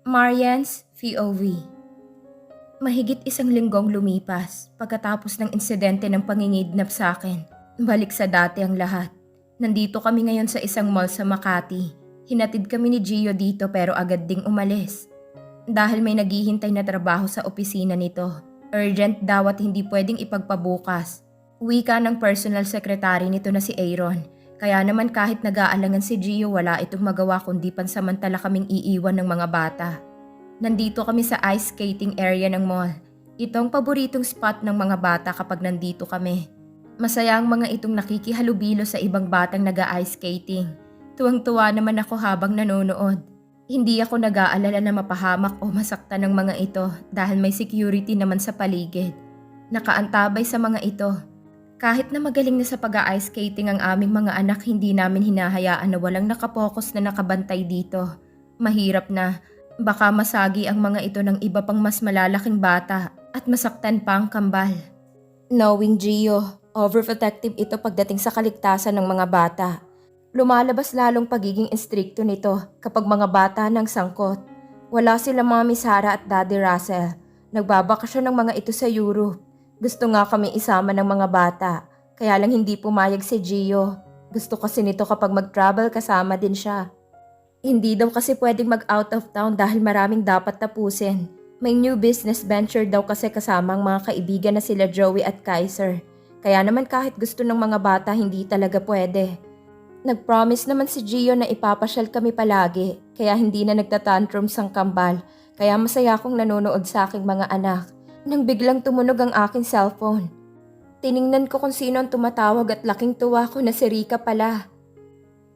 Marian's POV Mahigit isang linggong lumipas pagkatapos ng insidente ng pangingidnap sa akin. Balik sa dati ang lahat. Nandito kami ngayon sa isang mall sa Makati. Hinatid kami ni Gio dito pero agad ding umalis. Dahil may naghihintay na trabaho sa opisina nito. Urgent daw at hindi pwedeng ipagpabukas. Wika ng personal secretary nito na si Aaron. Kaya naman kahit nag-aalangan si Gio wala itong magawa kundi pansamantala kaming iiwan ng mga bata. Nandito kami sa ice skating area ng mall. Itong paboritong spot ng mga bata kapag nandito kami. Masaya ang mga itong nakikihalubilo sa ibang batang nag-ice skating. Tuwang-tuwa naman ako habang nanonood. Hindi ako nag-aalala na mapahamak o masaktan ng mga ito dahil may security naman sa paligid. Nakaantabay sa mga ito. Kahit na magaling na sa pag-ice skating ang aming mga anak, hindi namin hinahayaan na walang nakapokus na nakabantay dito. Mahirap na, baka masagi ang mga ito ng iba pang mas malalaking bata at masaktan pa ang kambal. Knowing Gio, overprotective ito pagdating sa kaligtasan ng mga bata. Lumalabas lalong pagiging istrikto nito kapag mga bata ng sangkot. Wala sila Mami Sara at Daddy Russell. Nagbabakasyon ng mga ito sa Europe. Gusto nga kami isama ng mga bata. Kaya lang hindi pumayag si Gio. Gusto kasi nito kapag mag-travel kasama din siya. Hindi daw kasi pwedeng mag-out of town dahil maraming dapat tapusin. May new business venture daw kasi kasama ang mga kaibigan na sila Joey at Kaiser. Kaya naman kahit gusto ng mga bata hindi talaga pwede. Nag-promise naman si Gio na ipapasyal kami palagi, kaya hindi na nagtatantrums ang kambal, kaya masaya akong nanonood sa aking mga anak. Nang biglang tumunog ang aking cellphone. Tiningnan ko kung sino ang tumatawag at laking tuwa ko na si Rika pala.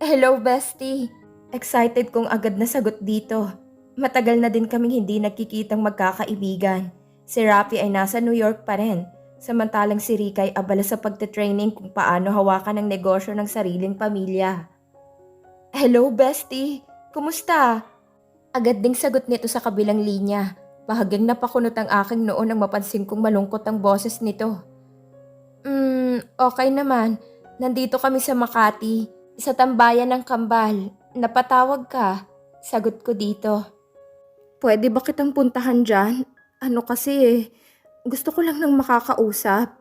Hello, bestie! Excited kong agad na sagot dito. Matagal na din kaming hindi nagkikitang magkakaibigan. Si Rafi ay nasa New York pa rin. Samantalang si Rika ay abala sa pagte-training kung paano hawakan ang negosyo ng sariling pamilya. Hello, bestie! Kumusta? Agad ding sagot nito sa kabilang linya. Bahagyang napakunot ang aking noon nang mapansin kong malungkot ang boses nito. Hmm, okay naman. Nandito kami sa Makati, sa tambayan ng Kambal. Napatawag ka. Sagot ko dito. Pwede ba kitang puntahan dyan? Ano kasi eh, gusto ko lang nang makakausap.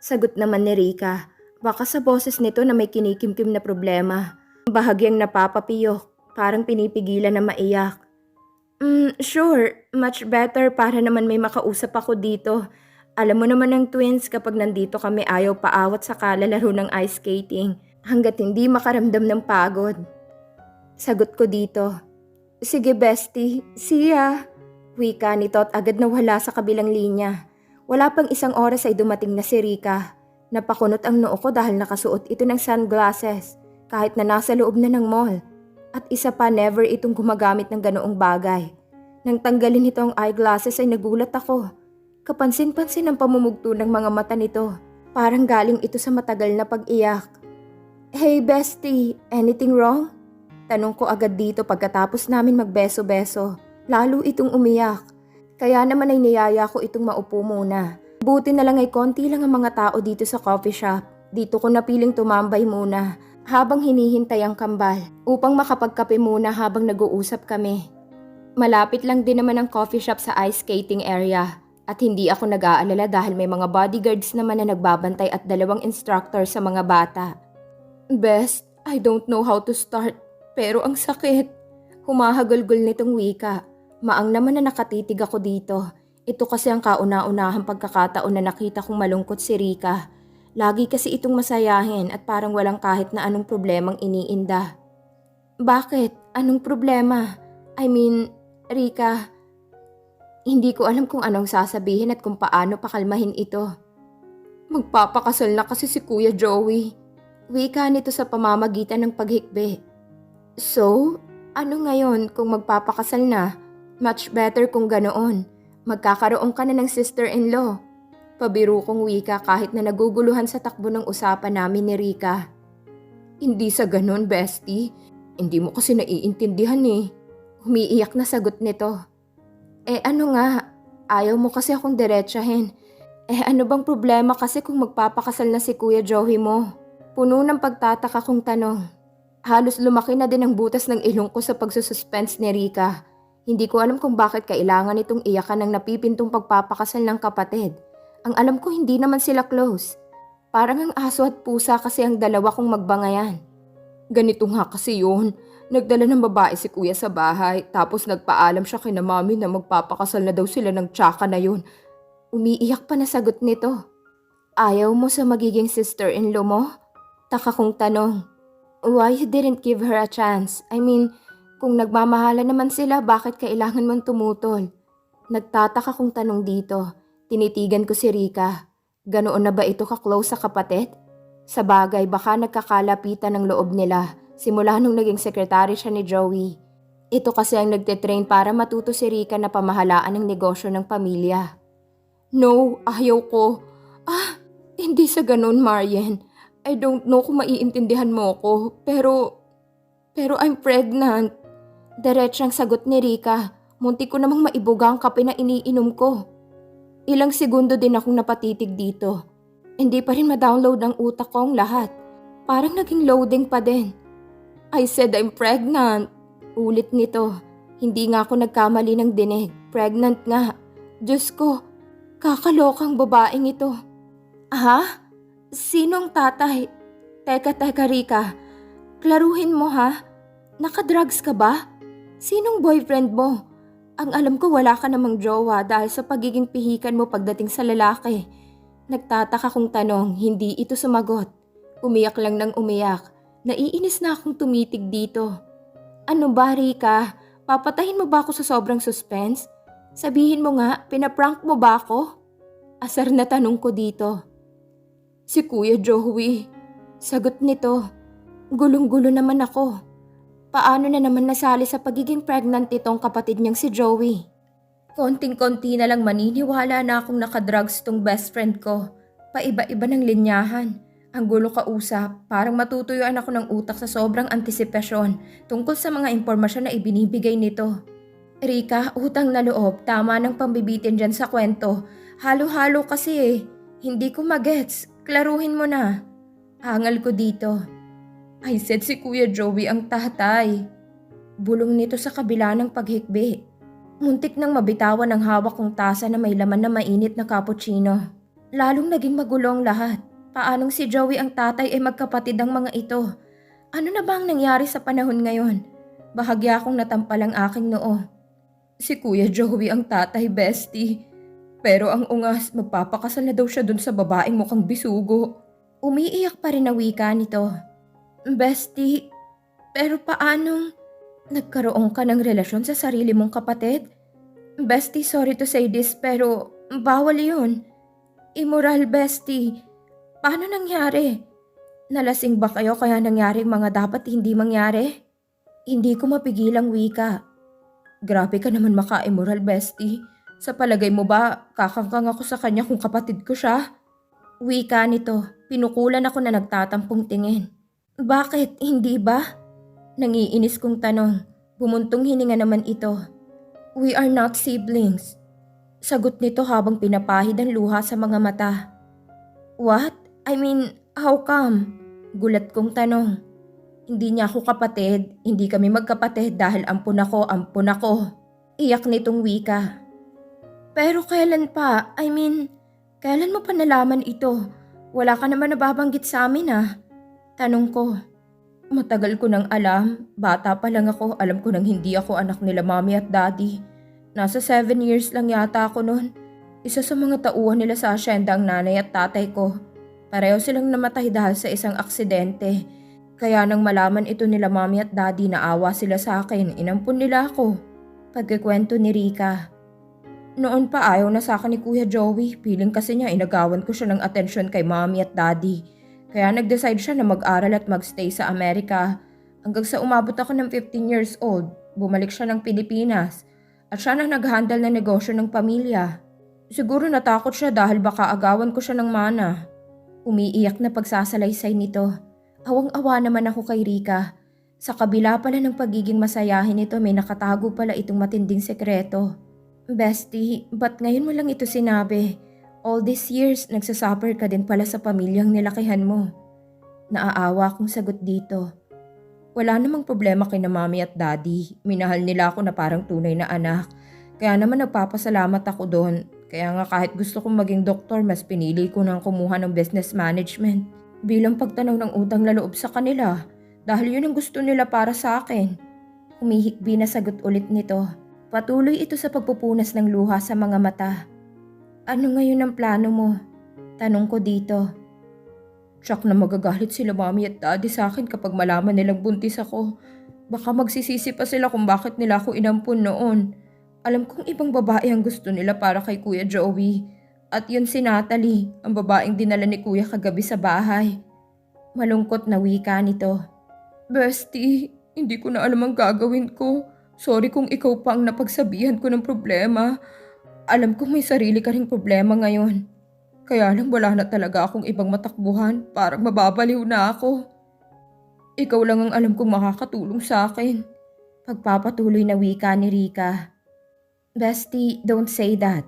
Sagot naman ni Rika. Baka sa boses nito na may kinikimkim na problema. Bahagyang napapapiyok, parang pinipigilan na maiyak. Mm, sure. Much better para naman may makausap ako dito. Alam mo naman ng twins kapag nandito kami ayaw paawat sa kalalaro ng ice skating hanggat hindi makaramdam ng pagod. Sagot ko dito. Sige bestie, see ya. Wika nito at agad nawala sa kabilang linya. Wala pang isang oras ay dumating na si Rika. Napakunot ang noo ko dahil nakasuot ito ng sunglasses kahit na nasa loob na ng mall. At isa pa never itong gumagamit ng ganoong bagay. Nang tanggalin nito ang eyeglasses ay nagulat ako. Kapansin-pansin ang pamumugto ng mga mata nito. Parang galing ito sa matagal na pag-iyak. Hey bestie, anything wrong? Tanong ko agad dito pagkatapos namin magbeso-beso. Lalo itong umiyak. Kaya naman ay niyaya ko itong maupo muna. Buti na lang ay konti lang ang mga tao dito sa coffee shop. Dito ko napiling tumambay muna habang hinihintay ang kambal upang makapagkape muna habang nag-uusap kami. Malapit lang din naman ang coffee shop sa ice skating area at hindi ako nag-aalala dahil may mga bodyguards naman na nagbabantay at dalawang instructor sa mga bata. Best, I don't know how to start pero ang sakit. Humahagulgol nitong wika. Maang naman na nakatitig ako dito. Ito kasi ang kauna-unahang pagkakataon na nakita kong malungkot si Rika. Lagi kasi itong masayahin at parang walang kahit na anong problemang iniinda. Bakit? Anong problema? I mean, Rika, hindi ko alam kung anong sasabihin at kung paano pakalmahin ito. Magpapakasal na kasi si Kuya Joey. Wika nito sa pamamagitan ng paghikbi. So, ano ngayon kung magpapakasal na? Much better kung ganoon. Magkakaroon ka na ng sister-in-law. Pabiro kong wika kahit na naguguluhan sa takbo ng usapan namin ni Rika. Hindi sa ganon, bestie. Hindi mo kasi naiintindihan eh. Humiiyak na sagot nito. Eh ano nga, ayaw mo kasi akong diretsahin. Eh ano bang problema kasi kung magpapakasal na si Kuya Joey mo? Puno ng pagtataka kong tanong. Halos lumaki na din ang butas ng ilong ko sa pagsususpense ni Rika. Hindi ko alam kung bakit kailangan itong iyakan ng napipintong pagpapakasal ng kapatid. Ang alam ko hindi naman sila close. Parang ang aso at pusa kasi ang dalawa kong magbangayan. Ganito nga kasi yun. Nagdala ng babae si kuya sa bahay tapos nagpaalam siya kay na mami na magpapakasal na daw sila ng tsaka na yun. Umiiyak pa na sagot nito. Ayaw mo sa magiging sister-in-law mo? Taka kong tanong. Why you didn't give her a chance? I mean, kung nagmamahala naman sila, bakit kailangan mong tumutol? Nagtataka kong tanong dito. Tinitigan ko si Rika. Ganoon na ba ito ka-close sa kapatid? Sa bagay, baka nagkakalapitan ng loob nila simula nung naging sekretary siya ni Joey. Ito kasi ang nagtitrain para matuto si Rika na pamahalaan ng negosyo ng pamilya. No, ayaw ko. Ah, hindi sa ganun, Marian. I don't know kung maiintindihan mo ko, pero... Pero I'm pregnant. Diretsang sagot ni Rika. Munti ko namang maibuga ang kape na iniinom ko. Ilang segundo din akong napatitig dito. Hindi pa rin ma-download ang utak ko ang lahat. Parang naging loading pa din. I said I'm pregnant. Ulit nito. Hindi nga ako nagkamali ng dinig. Pregnant nga. Diyos ko, kakalokang babaeng ito. Ha? Sinong tatay? Teka, teka, Rika. Klaruhin mo ha? Nakadrugs ka ba? Sinong boyfriend mo? Ang alam ko wala ka namang jowa dahil sa pagiging pihikan mo pagdating sa lalaki. Nagtataka kong tanong, hindi ito sumagot. Umiyak lang ng umiyak. Naiinis na akong tumitig dito. Ano ba, Rika? Papatahin mo ba ako sa sobrang suspense? Sabihin mo nga, pinaprank mo ba ako? Asar na tanong ko dito. Si Kuya Joey. Sagot nito. Gulong-gulo naman ako. Paano na naman nasali sa pagiging pregnant itong kapatid niyang si Joey? Konting-konti na lang maniniwala na akong nakadrugs tong best friend ko. Paiba-iba ng linyahan. Ang gulo kausap, parang matutuyuan ako ng utak sa sobrang antisipasyon tungkol sa mga impormasyon na ibinibigay nito. Rika, utang na loob, tama ng pambibitin dyan sa kwento. Halo-halo kasi eh. Hindi ko magets. Klaruhin mo na. Hangal ko dito. I said si Kuya Joey ang tatay. Bulong nito sa kabila ng paghikbi. Muntik nang mabitawan ang hawak kong tasa na may laman na mainit na cappuccino. Lalong naging magulo ang lahat. Paanong si Joey ang tatay ay magkapatid ang mga ito? Ano na ba ang nangyari sa panahon ngayon? Bahagya akong natampal ang aking noo. Si Kuya Joey ang tatay, bestie. Pero ang ungas, magpapakasal na daw siya dun sa babaeng mukhang bisugo. Umiiyak pa rin na wika nito. Bestie, pero paanong nagkaroon ka ng relasyon sa sarili mong kapatid? Bestie, sorry to say this pero bawal yun. Immoral, bestie. Paano nangyari? Nalasing ba kayo kaya nangyari ang mga dapat hindi mangyari? Hindi ko mapigilang wika. Grabe ka naman maka-immoral, bestie. Sa palagay mo ba, kakangkang ako sa kanya kung kapatid ko siya? Wika nito, pinukulan ako na nagtatampong tingin. Bakit, hindi ba? Nangiinis kong tanong. Bumuntong hininga naman ito. We are not siblings. Sagot nito habang pinapahid ang luha sa mga mata. What? I mean, how come? Gulat kong tanong. Hindi niya ako kapatid, hindi kami magkapatid dahil ampun ako, ampun ako. Iyak nitong wika. Pero kailan pa? I mean, kailan mo pa nalaman ito? Wala ka naman nababanggit sa amin ah. Tanong ko. Matagal ko nang alam. Bata pa lang ako, alam ko nang hindi ako anak nila mami at daddy. Nasa 7 years lang yata ako noon. Isa sa mga tauhan nila sa asyenda ang nanay at tatay ko. Pareho silang namatay dahil sa isang aksidente. Kaya nang malaman ito nila mami at daddy na awa sila sa akin, inampun nila ako. Pagkikwento ni Rika. Noon pa ayaw na sa akin ni Kuya Joey. Piling kasi niya inagawan ko siya ng atensyon kay mami at daddy. Kaya nag-decide siya na mag-aral at magstay sa Amerika. Hanggang sa umabot ako ng 15 years old, bumalik siya ng Pilipinas. At siya na nag-handle ng negosyo ng pamilya. Siguro natakot siya dahil baka agawan ko siya ng mana. Umiiyak na pagsasalaysay nito. Awang-awa naman ako kay Rika. Sa kabila pala ng pagiging masayahin nito may nakatago pala itong matinding sekreto. Bestie, ba't ngayon mo lang ito sinabi? All these years, nagsasuffer ka din pala sa pamilyang nilakihan mo. Naaawa akong sagot dito. Wala namang problema kina mami at daddy. Minahal nila ako na parang tunay na anak. Kaya naman nagpapasalamat ako doon. Kaya nga kahit gusto kong maging doktor, mas pinili ko nang kumuha ng business management. Bilang pagtanaw ng utang na loob sa kanila. Dahil yun ang gusto nila para sa akin. Humihikbi na sagot ulit nito. Patuloy ito sa pagpupunas ng luha sa mga mata. Ano ngayon ang plano mo? Tanong ko dito. Tsak na magagalit sila mami at daddy sa akin kapag malaman nilang buntis ako. Baka magsisisi pa sila kung bakit nila ako inampun noon. Alam kong ibang babae ang gusto nila para kay Kuya Joey. At yun si Natalie, ang babaeng dinala ni Kuya kagabi sa bahay. Malungkot na wika nito. Bestie, hindi ko na alam ang gagawin ko. Sorry kung ikaw pa ang napagsabihan ko ng problema. Alam kong may sarili ka ring problema ngayon. Kaya lang wala na talaga akong ibang matakbuhan. Parang mababaliw na ako. Ikaw lang ang alam kong makakatulong sa akin. Pagpapatuloy na wika ni Rika. Bestie, don't say that.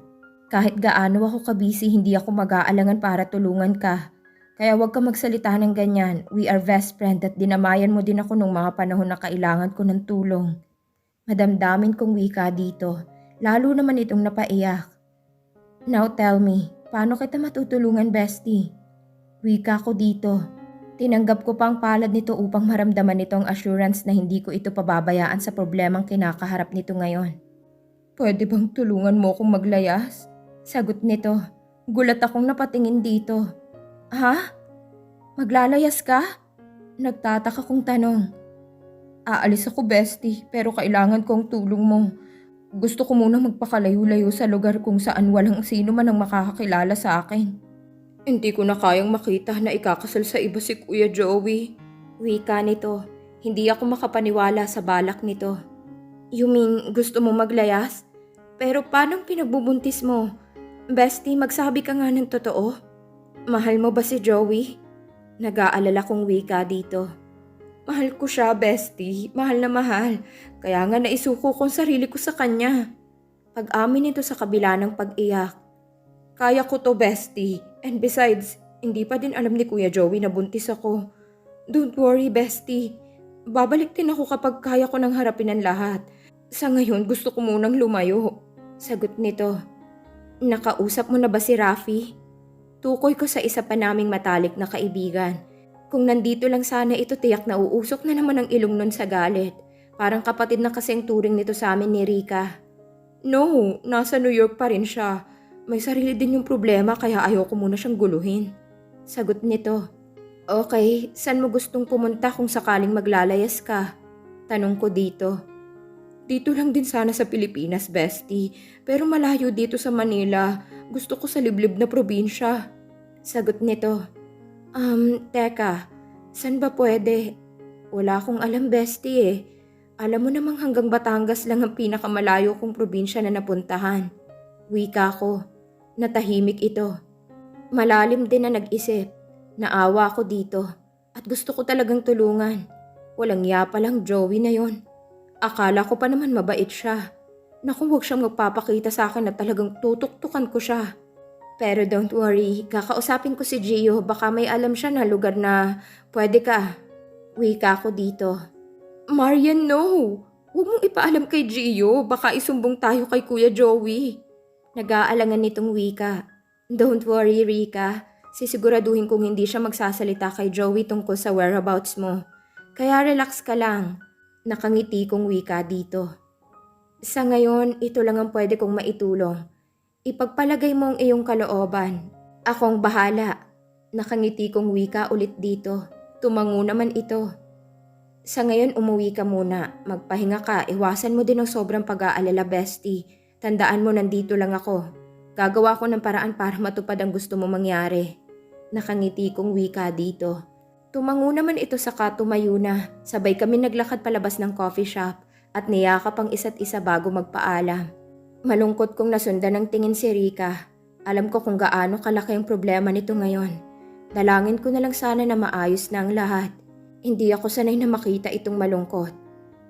Kahit gaano ako kabisi, hindi ako mag-aalangan para tulungan ka. Kaya huwag ka magsalita ng ganyan. We are best friend at dinamayan mo din ako nung mga panahon na kailangan ko ng tulong. Madamdamin kong wika dito, lalo naman itong napaiyak. Now tell me, paano kita matutulungan, bestie? Wika ko dito. Tinanggap ko pang palad nito upang maramdaman nito ang assurance na hindi ko ito pababayaan sa problemang kinakaharap nito ngayon. Pwede bang tulungan mo akong maglayas? Sagot nito. Gulat akong napatingin dito. Ha? Maglalayas ka? Nagtataka kong tanong. Aalis ako, bestie, pero kailangan kong tulong mo. Gusto ko munang magpakalayo-layo sa lugar kung saan walang sino man ang makakakilala sa akin. Hindi ko na kayang makita na ikakasal sa iba si Kuya Joey. Wika nito. Hindi ako makapaniwala sa balak nito. You mean gusto mo maglayas? Pero paano pinagbubuntis mo? Bestie, magsabi ka nga ng totoo. Mahal mo ba si Joey? Nag-aalala kong wika dito. Mahal ko siya, bestie. Mahal na mahal. Kaya nga naisuko kong sarili ko sa kanya. Pag-amin nito sa kabila ng pag-iyak. Kaya ko to, bestie. And besides, hindi pa din alam ni Kuya Joey na buntis ako. Don't worry, bestie. Babalik din ako kapag kaya ko nang harapin ang lahat. Sa ngayon, gusto ko munang lumayo. Sagot nito. Nakausap mo na ba si Rafi? Tukoy ko sa isa pa naming matalik na kaibigan. Kung nandito lang sana ito tiyak na uusok na naman ang ilong nun sa galit. Parang kapatid na kasi ang turing nito sa amin ni Rika. No, nasa New York pa rin siya. May sarili din yung problema kaya ayoko muna siyang guluhin. Sagot nito. Okay, saan mo gustong pumunta kung sakaling maglalayas ka? Tanong ko dito. Dito lang din sana sa Pilipinas, bestie. Pero malayo dito sa Manila. Gusto ko sa liblib na probinsya. Sagot nito. Um, teka. San ba pwede? Wala akong alam, bestie eh. Alam mo namang hanggang Batangas lang ang pinakamalayo kong probinsya na napuntahan. Wika ko. Natahimik ito. Malalim din na nag-isip. Naawa ako dito. At gusto ko talagang tulungan. Walang yapa lang Joey na yon. Akala ko pa naman mabait siya. Naku, huwag siyang magpapakita sa akin na talagang tutuktukan ko siya. Pero don't worry, kakausapin ko si Gio, baka may alam siya na lugar na pwede ka. Wika ko dito. Marian, no! Huwag mong ipaalam kay Gio, baka isumbong tayo kay Kuya Joey. Nag-aalangan nitong wika. Don't worry, Rika. Sisiguraduhin kong hindi siya magsasalita kay Joey tungkol sa whereabouts mo. Kaya relax ka lang. Nakangiti kong wika dito. Sa ngayon, ito lang ang pwede kong maitulong. Ipagpalagay mo ang iyong kalooban. Akong bahala. Nakangiti kong wika ulit dito. Tumango naman ito. Sa ngayon, umuwi ka muna. Magpahinga ka. Iwasan mo din ang sobrang pag-aalala, bestie. Tandaan mo, nandito lang ako. Gagawa ko ng paraan para matupad ang gusto mo mangyari. Nakangiti kong wika dito. Tumango naman ito sa katumayo na. Sabay kami naglakad palabas ng coffee shop at niyakap ang isa't isa bago magpaalam. Malungkot kong nasundan ng tingin si Rika. Alam ko kung gaano kalaki ang problema nito ngayon. Dalangin ko na lang sana na maayos na ang lahat. Hindi ako sanay na makita itong malungkot.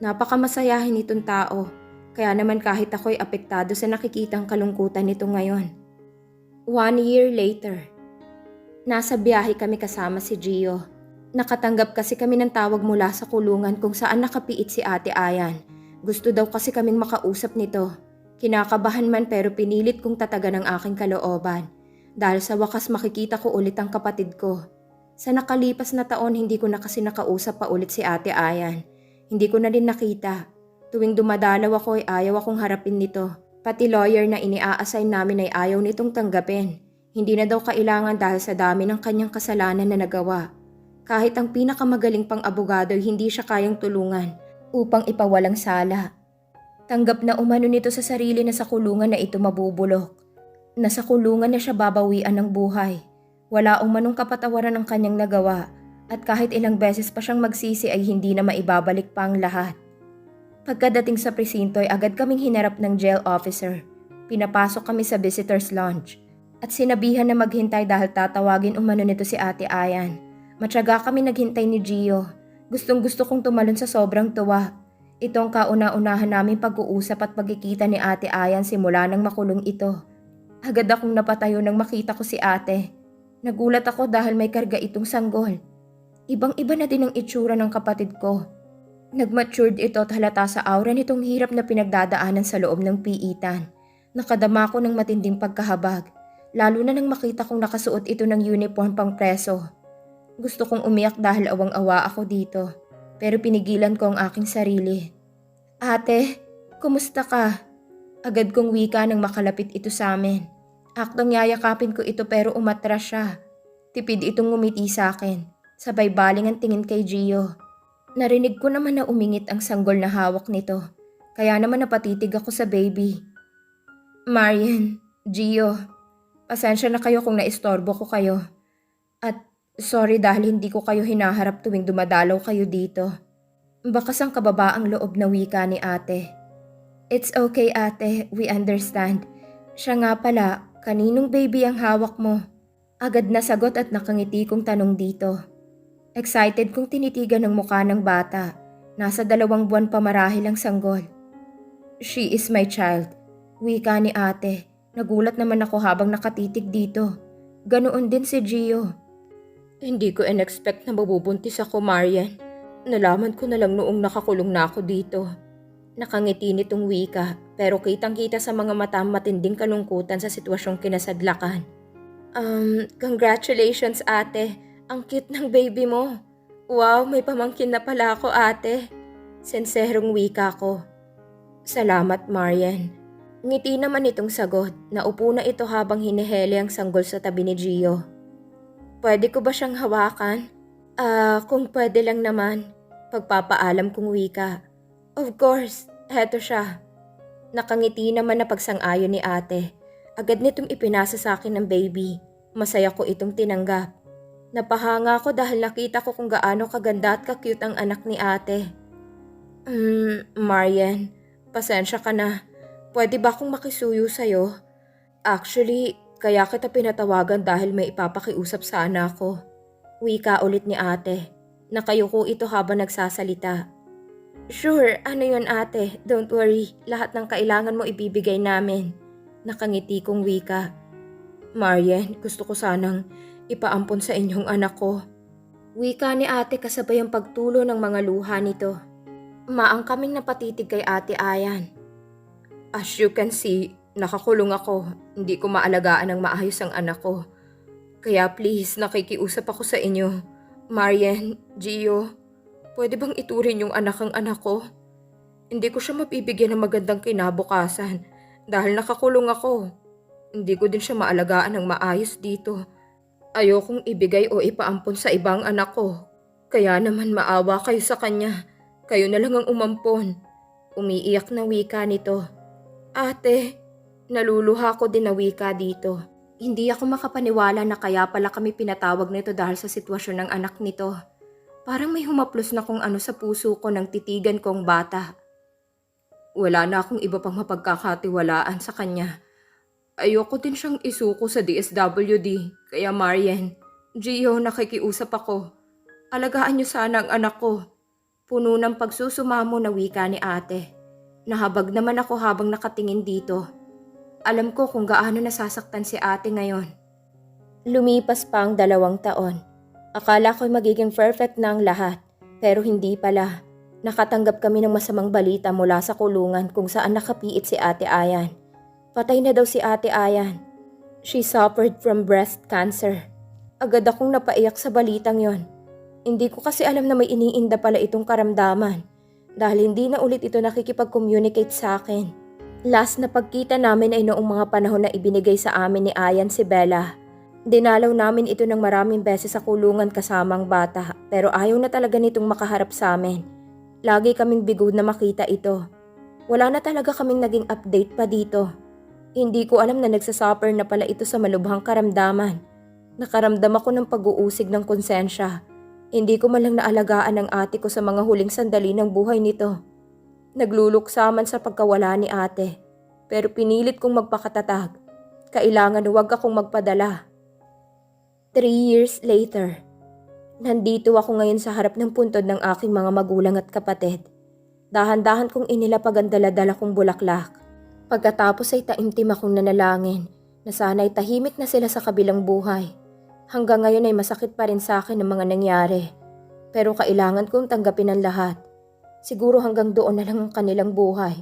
Napakamasayahin itong tao. Kaya naman kahit ako'y apektado sa nakikitang kalungkutan nito ngayon. One year later, nasa biyahe kami kasama si Gio. Nakatanggap kasi kami ng tawag mula sa kulungan kung saan nakapiit si Ate Ayan. Gusto daw kasi kaming makausap nito. Kinakabahan man pero pinilit kong tatagan ang aking kalooban. Dahil sa wakas makikita ko ulit ang kapatid ko. Sa nakalipas na taon hindi ko na kasi nakausap pa ulit si Ate Ayan. Hindi ko na rin nakita. Tuwing dumadalaw ako ay ayaw akong harapin nito. Pati lawyer na iniaa-assign namin ay ayaw nitong tanggapin. Hindi na daw kailangan dahil sa dami ng kanyang kasalanan na nagawa. Kahit ang pinakamagaling pang abogado hindi siya kayang tulungan upang ipawalang sala. Tanggap na umano nito sa sarili na sa kulungan na ito mabubulok. Nasa kulungan na siya babawian ng buhay. Wala umanong kapatawaran ang kanyang nagawa at kahit ilang beses pa siyang magsisi ay hindi na maibabalik pa ang lahat. Pagkadating sa presinto ay agad kaming hinarap ng jail officer. Pinapasok kami sa visitor's lounge at sinabihan na maghintay dahil tatawagin umano nito si Ate Ayan. Matyaga kami naghintay ni Gio. Gustong gusto kong tumalon sa sobrang tuwa. Ito ang kauna-unahan naming pag-uusap at pagkikita ni Ate Ayan simula nang makulong ito. Agad akong napatayo nang makita ko si ate. Nagulat ako dahil may karga itong sanggol. Ibang-iba na din ang itsura ng kapatid ko. Nagmatured ito at halata sa aura nitong hirap na pinagdadaanan sa loob ng piitan. Nakadama ko ng matinding pagkahabag, lalo na nang makita kong nakasuot ito ng uniform pang preso. Gusto kong umiyak dahil awang-awa ako dito, pero pinigilan ko ang aking sarili. Ate, kumusta ka? Agad kong wika nang makalapit ito sa amin. Aktong yayakapin ko ito pero umatras siya. Tipid itong ngumiti sa akin. Sabay baling ang tingin kay Gio. Narinig ko naman na umingit ang sanggol na hawak nito. Kaya naman napatitig ako sa baby. Marian, Gio, pasensya na kayo kung naistorbo ko kayo. At sorry dahil hindi ko kayo hinaharap tuwing dumadalaw kayo dito. Bakas ang kababaang loob na wika ni ate. It's okay ate, we understand. Siya nga pala, kaninong baby ang hawak mo? Agad na sagot at nakangiti kong tanong dito. Excited kong tinitigan ng mukha ng bata. Nasa dalawang buwan pa marahil ang sanggol. She is my child. Wika ni ate. Nagulat naman ako habang nakatitig dito. Ganoon din si Gio. Hindi ko in-expect na mabubuntis ako, Marian. Nalaman ko na lang noong nakakulong na ako dito. Nakangiti nitong wika pero kitang-kita sa mga mata matinding kalungkutan sa sitwasyong kinasadlakan. Um, congratulations ate. Ang cute ng baby mo. Wow, may pamangkin na pala ako ate. Senserong wika ko. Salamat Marian. Ngiti naman itong sagot. Naupo na ito habang hinihele ang sanggol sa tabi ni Gio. Pwede ko ba siyang hawakan? Ah, kung pwede lang naman. Pagpapaalam kong wika. Of course, heto siya. Nakangiti naman na pagsang-ayon ni ate. Agad nitong ipinasa sa akin ng baby. Masaya ko itong tinanggap. Napahanga ko dahil nakita ko kung gaano kaganda at ka-cute ang anak ni ate. Hmm, Marian, pasensya ka na. Pwede ba akong makisuyo sa'yo? Actually, kaya kita pinatawagan dahil may ipapakiusap sana ako. Wika ulit ni ate. Nakayuko ito habang nagsasalita. Sure, ano yun ate? Don't worry, lahat ng kailangan mo ibibigay namin. Nakangiti kong wika. Marian, gusto ko sanang ipaampon sa inyong anak ko. Wika ni ate kasabay ang pagtulo ng mga luha nito. Maang kaming napatitig kay ate Ayan. As you can see, nakakulong ako. Hindi ko maalagaan ng maayos ang anak ko. Kaya please, nakikiusap ako sa inyo. Marian, Gio, pwede bang iturin yung anak ang anak ko? Hindi ko siya mabibigyan ng magandang kinabukasan dahil nakakulong ako. Hindi ko din siya maalagaan ng maayos dito. Ayokong ibigay o ipaampon sa ibang anak ko. Kaya naman maawa kayo sa kanya. Kayo na lang ang umampon. Umiiyak na wika nito. Ate, naluluha ko din na wika dito. Hindi ako makapaniwala na kaya pala kami pinatawag nito dahil sa sitwasyon ng anak nito. Parang may humaplos na kung ano sa puso ko nang titigan kong bata. Wala na akong iba pang mapagkakatiwalaan sa kanya. Ayoko din siyang isuko sa DSWD, kaya Marian, Gio, nakikiusap ako. Alagaan niyo sana ang anak ko. Puno ng pagsusumamo na wika ni ate. Nahabag naman ako habang nakatingin dito. Alam ko kung gaano nasasaktan si ate ngayon. Lumipas pa ang dalawang taon. Akala ko'y magiging perfect na ang lahat, pero hindi pala. Nakatanggap kami ng masamang balita mula sa kulungan kung saan nakapiit si Ate Ayan. Patay na daw si Ate Ayan. She suffered from breast cancer. Agad akong napaiyak sa balitang yon. Hindi ko kasi alam na may iniinda pala itong karamdaman dahil hindi na ulit ito nakikipag-communicate sa akin. Last na pagkita namin ay noong mga panahon na ibinigay sa amin ni Ayan si Bella. Dinalaw namin ito ng maraming beses sa kulungan kasamang bata pero ayaw na talaga nitong makaharap sa amin. Lagi kaming bigod na makita ito. Wala na talaga kaming naging update pa dito. Hindi ko alam na nagsasuffer na pala ito sa malubhang karamdaman. Nakaramdam ako ng pag-uusig ng konsensya. Hindi ko man lang naalagaan ang ate ko sa mga huling sandali ng buhay nito. Nagluluksaman sa pagkawala ni ate. Pero pinilit kong magpakatatag. Kailangan huwag akong magpadala. Three years later, nandito ako ngayon sa harap ng puntod ng aking mga magulang at kapatid. Dahan-dahan kong inilapag ang daladala kong bulaklak. Pagkatapos ay taimtim akong nanalangin na sana'y tahimik na sila sa kabilang buhay. Hanggang ngayon ay masakit pa rin sa akin ang mga nangyari. Pero kailangan kong tanggapin ang lahat. Siguro hanggang doon na lang ang kanilang buhay.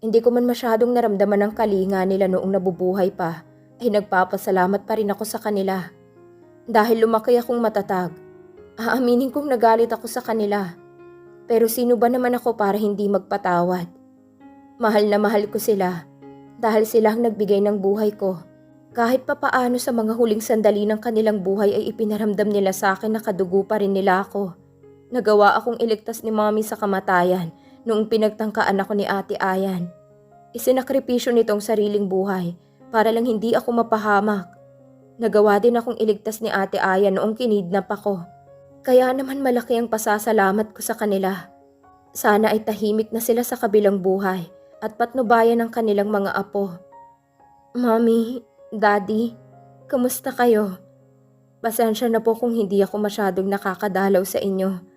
Hindi ko man masyadong naramdaman ang kalinga nila noong nabubuhay pa, ay nagpapasalamat pa rin ako sa kanila. Dahil lumaki akong matatag, aaminin kong nagalit ako sa kanila. Pero sino ba naman ako para hindi magpatawad? Mahal na mahal ko sila dahil sila ang nagbigay ng buhay ko. Kahit papaano sa mga huling sandali ng kanilang buhay ay ipinaramdam nila sa akin na kadugo pa rin nila ako. Nagawa akong iligtas ni mami sa kamatayan noong pinagtangkaan ako ni ate Ayan. Isinakripisyo nitong sariling buhay para lang hindi ako mapahamak. Nagawa din akong iligtas ni ate Ayan noong kinidnap ako. Kaya naman malaki ang pasasalamat ko sa kanila. Sana ay tahimik na sila sa kabilang buhay at patnubayan ng kanilang mga apo. Mami, Daddy, kamusta kayo? Pasensya na po kung hindi ako masyadong nakakadalaw sa inyo.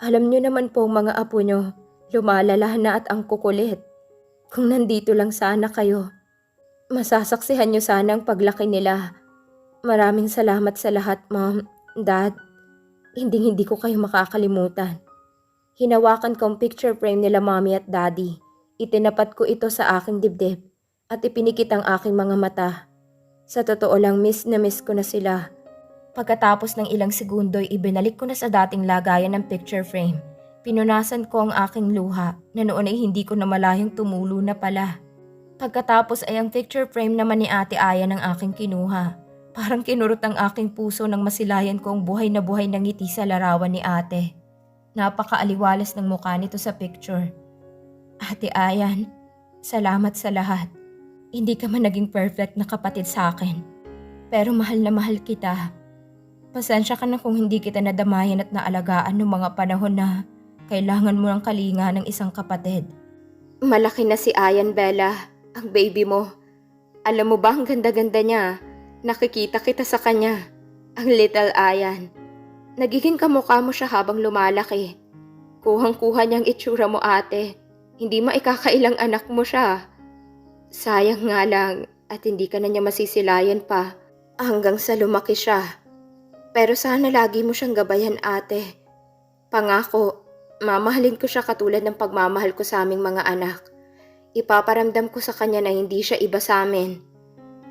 Alam niyo naman po mga apo niyo, lumalala na at ang kukulit. Kung nandito lang sana kayo, masasaksihan niyo sana ang paglaki nila. Maraming salamat sa lahat, Mom, Dad. Hindi hindi ko kayo makakalimutan. Hinawakan ko ang picture frame nila Mommy at Daddy. Itinapat ko ito sa aking dibdib at ipinikit ang aking mga mata. Sa totoo lang miss na miss ko na sila. Pagkatapos ng ilang segundo ay ibinalik ko na sa dating lagayan ng picture frame. Pinunasan ko ang aking luha na noon ay hindi ko na malayang tumulo na pala. Pagkatapos ay ang picture frame naman ni Ate Aya ng aking kinuha. Parang kinurot ang aking puso nang masilayan ko ang buhay na buhay na ngiti sa larawan ni ate. Napakaaliwalas ng mukha nito sa picture. Ate Ayan, salamat sa lahat. Hindi ka man naging perfect na kapatid sa akin. Pero mahal na mahal kita. Pasensya ka na kung hindi kita nadamayan at naalagaan noong mga panahon na kailangan mo ng kalinga ng isang kapatid. Malaki na si Ayan Bella, ang baby mo. Alam mo ba ang ganda-ganda niya? Nakikita kita sa kanya. Ang little Ayan. Nagiging kamukha mo siya habang lumalaki. Kuhang-kuha niyang itsura mo ate. Hindi maikakailang anak mo siya. Sayang nga lang at hindi ka na niya masisilayan pa hanggang sa lumaki siya. Pero sana lagi mo siyang gabayan ate. Pangako, mamahalin ko siya katulad ng pagmamahal ko sa aming mga anak. Ipaparamdam ko sa kanya na hindi siya iba sa amin.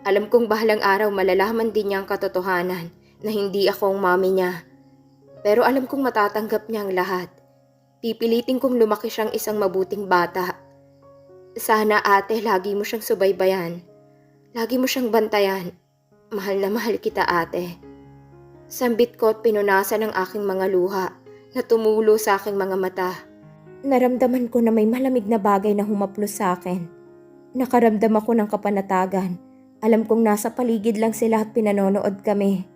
Alam kong bahalang araw malalaman din niya ang katotohanan na hindi ako ang mami niya. Pero alam kong matatanggap niya ang lahat. Pipilitin kong lumaki siyang isang mabuting bata. Sana ate lagi mo siyang subaybayan. Lagi mo siyang bantayan. Mahal na mahal kita ate. Sambit ko at pinunasan ang aking mga luha na tumulo sa aking mga mata. Naramdaman ko na may malamig na bagay na humaplos sa akin. Nakaramdam ako ng kapanatagan. Alam kong nasa paligid lang sila at pinanonood kami.